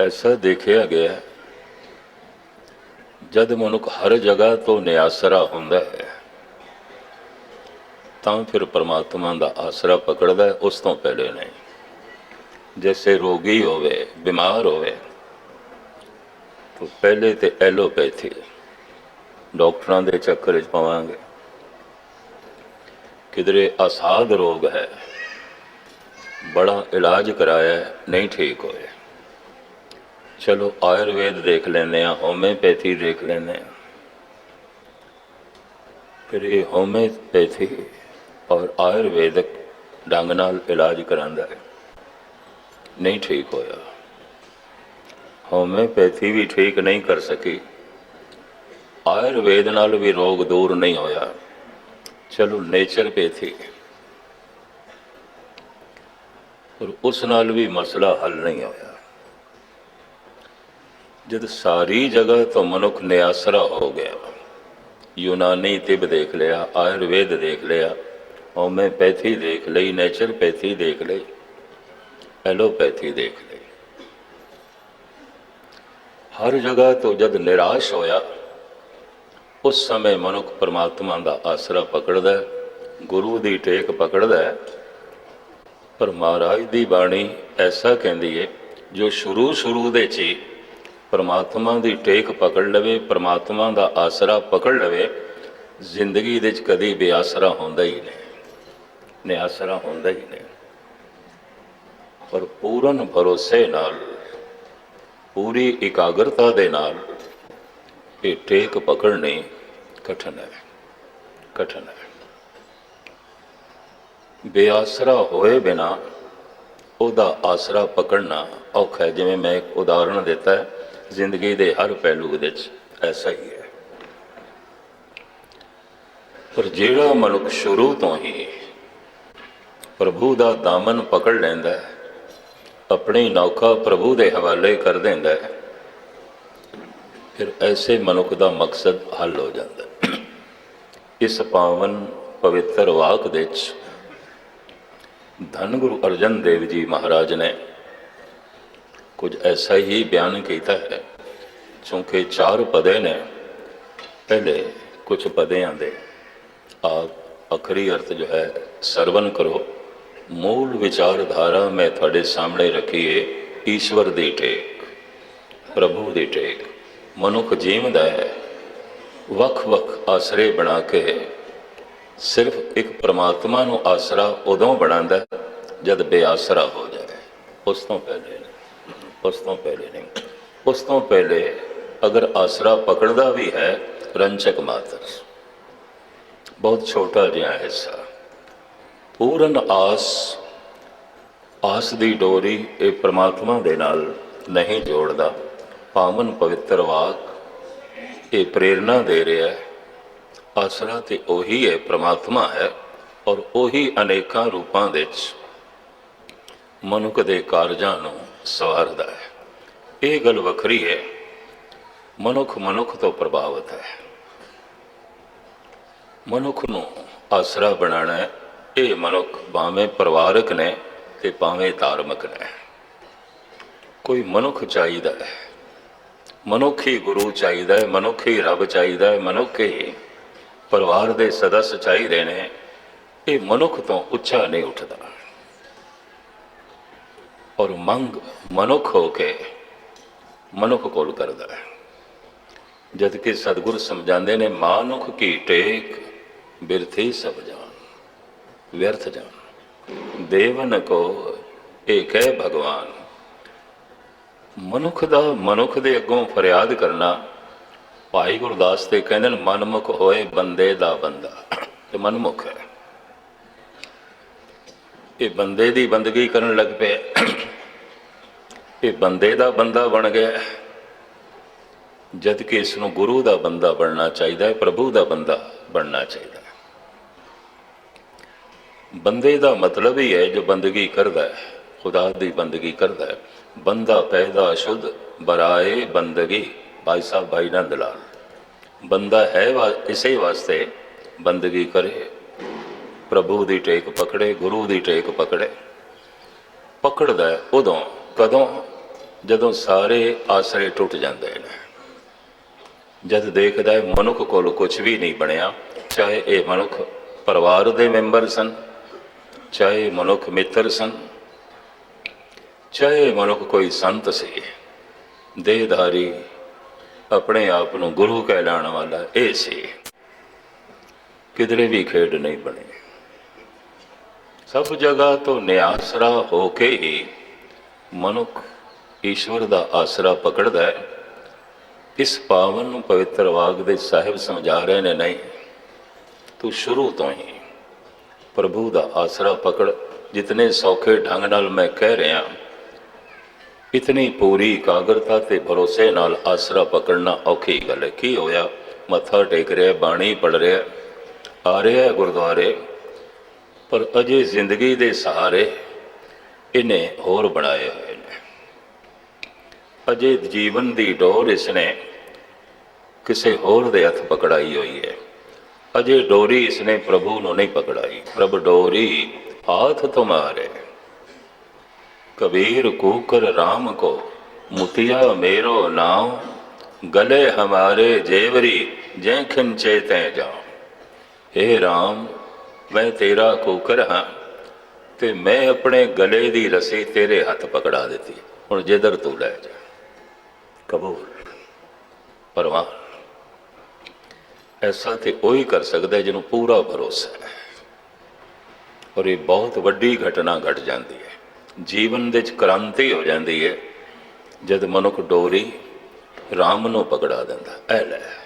ਐਸਾ ਦੇਖਿਆ ਗਿਆ ਜਦ ਮਨੁੱਖ ਹਰ ਜਗ੍ਹਾ ਤੋਂ ਨਿਆਸਰਾ ਹੁੰਦਾ ਹੈ, ਤਾਂ ਫਿਰ ਪਰਮਾਤਮਾ ਦਾ ਆਸਰਾ ਪਕੜਦਾ ਹੈ, ਉਸ ਤੋਂ ਪਹਿਲੇ ਨਹੀਂ। ਜੈਸੇ ਰੋਗੀ ਹੋਵੇ, ਬਿਮਾਰ ਹੋਵੇ, ਤਾਂ ਪਹਿਲੇ ਤੇ ਐਲੋਪੈਥੀ ਡਾਕਟਰਾਂ ਦੇ ਚੱਕਰ ਵਿੱਚ ਪਵਾਂਗੇ। ਕਿਧਰੇ ਅਸਾਧ ਰੋਗ ਹੈ, ਬੜਾ ਇਲਾਜ ਕਰਾਇਆ ਨਹੀਂ ਠੀਕ ਹੋਇਆ। ਚਲੋ ਆਯੁਰਵੇਦ ਦੇਖ ਲੈਂਦੇ ਆ ਹੋਮਿਓਪੈਥੀ ਦੇਖ ਲੈਂਦੇ ਆ ਫਿਰ ਇਹ ਹੋਮਿਓਪੈਥੀ ਔਰ ਆਯੁਰਵੇਦਿਕ ਢੰਗ ਨਾਲ ਇਲਾਜ ਕਰਾਂਦਾ ਹੈ। ਨਹੀਂ ਠੀਕ ਹੋਇਆ। ਹੋਮਿਓਪੈਥੀ ਵੀ ਠੀਕ ਨਹੀਂ ਕਰ ਸਕੀ। ਆਯੁਰਵੇਦ ਨਾਲ ਵੀ ਰੋਗ ਦੂਰ ਨਹੀਂ ਹੋਇਆ। ਚਲੋ ਨੇਚਰਪੈਥੀ ਪਰ ਉਸ ਨਾਲ ਵੀ ਮਸਲਾ ਹੱਲ ਨਹੀਂ ਹੋਇਆ। ਜਦ ਸਾਰੀ ਜਗ੍ਹਾ ਤੋਂ ਮਨੁੱਖ ਨਿਆਸਰਾ ਹੋ ਗਿਆ ਯੂਨਾਨੀ ਤਿਬ ਦੇਖ ਲਿਆ ਆਯੁਰਵੇਦ ਦੇਖ ਲਿਆ ਹੋਮਿਓਪੈਥੀ ਦੇਖ ਲਈ ਨੇਚਰਪੈਥੀ ਦੇਖ ਲਈ ਐਲੋਪੈਥੀ ਦੇਖ ਲਈ ਹਰ ਜਗ੍ਹਾ ਤੋਂ ਜਦ ਨਿਰਾਸ਼ ਹੋਇਆ ਉਸ ਸਮੇਂ ਮਨੁੱਖ ਪਰਮਾਤਮਾ ਦਾ ਆਸਰਾ ਪਕੜਦਾ ਹੈ, ਗੁਰੂ ਦੀ ਟੇਕ ਪਕੜਦਾ ਹੈ। ਪਰ ਮਹਾਰਾਜ ਦੀ ਬਾਣੀ ਐਸਾ ਕਹਿੰਦੀ ਹੈ ਜੋ ਸ਼ੁਰੂ ਸ਼ੁਰੂ ਦੇ ਚ ਹੀ ਪਰਮਾਤਮਾ ਦੀ ਟੇਕ ਪਕੜ ਲਵੇ, ਪਰਮਾਤਮਾ ਦਾ ਆਸਰਾ ਪਕੜ ਲਵੇ, ਜ਼ਿੰਦਗੀ ਦੇ ਵਿੱਚ ਕਦੀ ਬੇਆਸਰਾ ਹੁੰਦਾ ਹੀ ਨਹੀਂ। ਨਿਆਸਰਾ ਹੁੰਦਾ ਹੀ ਨਹੀਂ। ਪਰ ਪੂਰਨ ਭਰੋਸੇ ਨਾਲ, ਪੂਰੀ ਇਕਾਗਰਤਾ ਦੇ ਨਾਲ, ਇਹ ਟੇਕ ਪਕੜਨੀ ਕਠਨ ਹੈ। ਕਠਨ ਹੈ। ਬੇਆਸਰਾ ਹੋਏ ਬਿਨਾ, ਉਹਦਾ ਆਸਰਾ ਪਕੜਨਾ ਔਖਾ ਹੈ। ਜਿਵੇਂ ਮੈਂ ਇੱਕ ਉਦਾਹਰਣ ਦਿੱਤਾ ਹੈ ਜ਼ਿੰਦਗੀ ਦੇ ਹਰ ਪਹਿਲੂ ਵਿੱਚ ਐਸਾ ਹੀ ਹੈ। ਪਰ ਜਿਹੜਾ ਮਨੁੱਖ ਸ਼ੁਰੂ ਤੋਂ ਹੀ ਪ੍ਰਭੂ ਦਾ ਦਾਮਨ ਪਕੜ ਲੈਂਦਾ ਹੈ, ਆਪਣੀ ਨੌਕਾ ਪ੍ਰਭੂ ਦੇ ਹਵਾਲੇ ਕਰ ਦਿੰਦਾ ਹੈ, ਫਿਰ ਐਸੇ ਮਨੁੱਖ ਦਾ ਮਕਸਦ ਹੱਲ ਹੋ ਜਾਂਦਾ ਇਸ ਪਾਵਨ ਪਵਿੱਤਰ ਵਾਕ ਦੇ ਵਿੱਚ ਧੰਨ ਗੁਰੂ ਅਰਜਨ ਦੇਵ ਜੀ ਮਹਾਰਾਜ ਨੇ ਕੁਝ ਐਸਾ ਹੀ ਬਿਆਨ ਕੀਤਾ ਹੈ ਕਿਉਂਕਿ ਚਾਰ ਪਦੇ ਨੇ। ਪਹਿਲੇ ਕੁਝ ਪਦਿਆਂ ਦੇ ਆਪ ਅਖਰੀ ਅਰਥ ਜੋ ਹੈ ਸਰਵਨ ਕਰੋ। ਮੂਲ ਵਿਚਾਰਧਾਰਾ ਮੈਂ ਤੁਹਾਡੇ ਸਾਹਮਣੇ ਰੱਖੀਏ, ਈਸ਼ਵਰ ਦੀ ਟੇਕ, ਪ੍ਰਭੂ ਦੀ ਟੇਕ। ਮਨੁੱਖ ਜੀਵਦਾ ਹੈ, ਵੱਖ-ਵੱਖ ਆਸਰੇ ਬਣਾ ਕੇ, ਸਿਰਫ ਇੱਕ ਪ੍ਰਮਾਤਮਾ ਨੂੰ ਆਸਰਾ ਉਦੋਂ ਬਣਾਉਂਦਾ ਜਦ ਬੇਆਸਰਾ ਹੋ ਜਾਵੇ ਉਸ ਤੋਂ ਪਹਿਲੇ। ਉਸ ਤੋਂ ਪਹਿਲੇ ਨਹੀਂ। ਉਸ ਤੋਂ ਪਹਿਲੇ ਅਗਰ ਆਸਰਾ ਪਕੜਦਾ ਵੀ ਹੈ ਰੰਚਕ ਮਾਤਰ। ਬਹੁਤ ਛੋਟਾ ਜਿਹਾ ਹਿੱਸਾ। ਪੂਰਨ ਆਸ ਆਸ ਦੀ ਡੋਰੀ ਇਹ ਪ੍ਰਮਾਤਮਾ ਦੇ ਨਾਲ ਨਹੀਂ ਜੋੜਦਾ। ਪਾਵਨ ਪਵਿੱਤਰ ਵਾਕ ਇਹ ਪ੍ਰੇਰਣਾ ਦੇ ਰਿਹਾ ਹੈ। ਆਸਰਾ ਤੇ ਉਹੀ ਹੈ ਪ੍ਰਮਾਤਮਾ ਹੈ ਔਰ ਉਹੀ ਅਨੇਕਾਂ ਰੂਪਾਂ ਵਿੱਚ ਮਨੁੱਖ ਦੇ ਕਾਰਜਾਂ ਨੂੰ ਸਵਾਰਦਾ ਹੈ। ਇਹ ਗੱਲ ਵੱਖਰੀ ਹੈ। ਮਨੁੱਖ ਮਨੁੱਖ ਤੋਂ ਪ੍ਰਭਾਵਿਤ ਹੈ। ਮਨੁੱਖ ਨੂੰ ਆਸਰਾ ਬਣਾਉਣਾ ਹੈ। ਇਹ ਮਨੁੱਖ ਭਾਵੇਂ ਪਰਿਵਾਰਕ ਨੇ ਤੇ ਭਾਵੇਂ ਧਾਰਮਿਕ ਨੇ। ਕੋਈ ਮਨੁੱਖ ਚਾਹੀਦਾ ਹੈ। ਮਨੁੱਖੀ ਗੁਰੂ ਚਾਹੀਦਾ ਹੈ। ਮਨੁੱਖੀ ਰੱਬ ਚਾਹੀਦਾ ਹੈ। ਮਨੁੱਖੀ ਪਰਿਵਾਰ ਦੇ ਸਦੱਸ ਚਾਹੀਦੇ ਨੇ। ਇਹ ਮਨੁੱਖ ਤੋਂ ਉੱਚਾ ਨਹੀਂ ਉੱਠਦਾ। ਔਰ ਮੰਗ ਮਨੁੱਖ ਹੋ ਕੇ ਮਨੁੱਖ ਕੋਲ ਕਰਦਾ ਹੈ। ਜਦ ਕਿ ਸਤਿਗੁਰ ਸਮਝਾਉਂਦੇ ਨੇ, ਮਾਨੁਖ ਕੀ ਟੇਕ, ਬਿਰਥੀ ਸਭ ਜਾਣ, ਵਿਅਰਥ ਜਾਣ। ਦੇਵਨ ਕੋ ਏਕੈ ਭਗਵਾਨ। ਮਨੁੱਖ ਦਾ, ਮਨੁੱਖ ਦੇ ਅੱਗੋਂ ਫਰਿਆਦ ਕਰਨਾ, ਭਾਈ ਗੁਰਦਾਸ ਤੇ ਕਹਿੰਦੇ ਨੇ, ਮਨਮੁਖ ਹੋਏ ਬੰਦੇ ਦਾ ਬੰਦਾ। ਤੇ ਮਨਮੁਖ ਹੈ। ਇਹ ਬੰਦੇ ਦੀ ਬੰਦਗੀ ਕਰਨ ਲੱਗ ਪਿਆ। ਇਹ ਬੰਦੇ ਦਾ ਬੰਦਾ ਬਣ ਗਿਆ ਜਦ ਕਿ ਇਸ ਨੂੰ ਗੁਰੂ ਦਾ ਬੰਦਾ ਬਣਨਾ ਚਾਹੀਦਾ ਹੈ, ਪ੍ਰਭੂ ਦਾ ਬੰਦਾ ਬਣਨਾ ਚਾਹੀਦਾ ਹੈ। ਬੰਦੇ ਦਾ ਮਤਲਬ ਹੀ ਹੈ ਜੋ ਬੰਦਗੀ ਕਰਦਾ ਹੈ, ਖੁਦਾ ਦੀ ਬੰਦਗੀ ਕਰਦਾ ਹੈ। ਬੰਦਾ ਪੈਦਾ ਸ਼ੁੱਧ ਬਰਾਏ ਬੰਦਗੀ, ਭਾਈ ਸਾਹਿਬ, ਭਾਈ ਨੰਦ ਲਾਲ ਬੰਦਾ ਹੈ ਵਾ- ਇਸੇ ਵਾਸਤੇ ਬੰਦਗੀ ਕਰੇ। ਪ੍ਰਭੂ ਦੀ ਟੇਕ ਪਕੜੇ, ਗੁਰੂ ਦੀ ਟੇਕ ਪਕੜੇ। ਪਕੜਦਾ ਉਦੋਂ ਕਦੋਂ ਜਦੋਂ ਸਾਰੇ ਆਸਰੇ ਟੁੱਟ ਜਾਂਦੇ ਨੇ। ਜਦ ਦੇਖਦਾ ਹੈ ਮਨੁੱਖ ਕੋਲ ਕੁਝ ਵੀ ਨਹੀਂ ਬਣਿਆ, ਚਾਹੇ ਇਹ ਮਨੁੱਖ ਪਰਿਵਾਰ ਦੇ ਮੈਂਬਰ ਸਨ, ਚਾਹੇ ਮਨੁੱਖ ਮਿੱਤਰ ਸਨ, ਚਾਹੇ ਮਨੁੱਖ ਕੋਈ ਸੰਤ ਸੀ। ਦੇਹਧਾਰੀ ਆਪਣੇ ਆਪ ਨੂੰ ਗੁਰੂ ਕਹਿਲਾਣ ਵਾਲਾ ਇਹ ਸੀ। ਕਿਧਰੇ ਵੀ ਖੇਡ ਨਹੀਂ ਬਣੀ। ਸਭ ਜਗ੍ਹਾ ਤੋਂ ਨਿਆਸਰਾ ਹੋ ਕੇ ਹੀ ਮਨੁੱਖ ਈਸ਼ਵਰ ਦਾ ਆਸਰਾ ਪਕੜਦਾ ਹੈ। ਇਸ ਪਾਵਨ ਨੂੰ ਪਵਿੱਤਰ ਵਾਗ ਦੇ ਸਾਹਿਬ ਸਮਝਾ ਰਹੇ ਨੇ, ਨਹੀਂ, ਤੂੰ ਸ਼ੁਰੂ ਤੋਂ ਹੀ ਪ੍ਰਭੂ ਦਾ ਆਸਰਾ ਪਕੜ। ਜਿਤਨੇ ਸੌਖੇ ਢੰਗ ਨਾਲ ਮੈਂ ਕਹਿ ਰਿਹਾ, ਇਤਨੀ ਪੂਰੀ ਇਕਾਗਰਤਾ ਤੇ ਭਰੋਸੇ ਨਾਲ ਆਸਰਾ ਪਕੜਨਾ ਔਖੀ ਗੱਲ ਹੈ। ਕੀ ਹੋਇਆ? ਮੱਥਾ ਟੇਕ ਰਿਹਾ, ਬਾਣੀ ਪੜ ਰਿਹਾ, ਆ ਰਿਹਾ ਗੁਰਦੁਆਰੇ, ਪਰ ਅਜੇ ਜ਼ਿੰਦਗੀ ਦੇ ਸਹਾਰੇ ਇਹਨੇ ਹੋਰ ਬਣਾਏ ਹੋਏ ਨੇ ਅਜੇ ਜੀਵਨ ਦੀ ਡੋਰ ਇਸਨੇ ਕਿਸੇ ਹੋਰ ਦੇ ਹੱਥ ਪਕੜਾਈ ਹੋਈ ਹੈ ਅਜੇ ਡੋਰੀ ਇਸਨੇ ਪ੍ਰਭੂ ਨੂੰ ਨਹੀਂ ਪਕੜਾਈ ਪ੍ਰਭ ਡੋਰੀ ਹਾਥ ਤੁਮਾਰੇ कबीर कूकर राम को मुतिया मेरो नाम गले हमारे जेवरी जय खिंचे तै जाओ हे राम मैं तेरा ਕੂਕਰ ਹਾਂ ਤੇ ਮੈਂ ਆਪਣੇ ਗਲੇ ਦੀ ਰਸੀ ਤੇਰੇ ਹੱਥ ਪਕੜਾ ਦਿੱਤੀ। ਹੁਣ ਜਿੱਧਰ ਤੂੰ ਲੈ ਜਾ। ਕਬੂਲ। ਪਰਵਾਨ ਐਸਾ ਤੇ ਉਹੀ ਕਰ ਸਕਦਾ ਜਿਹਨੂੰ ਪੂਰਾ ਭਰੋਸਾ ਹੈ। ਔਰ ਇਹ ਬਹੁਤ ਵੱਡੀ ਘਟਨਾ ਘਟ ਜਾਂਦੀ ਹੈ। ਜੀਵਨ ਦੇ ਵਿੱਚ ਕ੍ਰਾਂਤੀ ਹੋ ਜਾਂਦੀ ਹੈ। ਜਦ ਮਨੁੱਖ ਡੋਰੀ ਰਾਮ ਨੂੰ ਪਕੜਾ ਦਿੰਦਾ ਐ ਲੈ।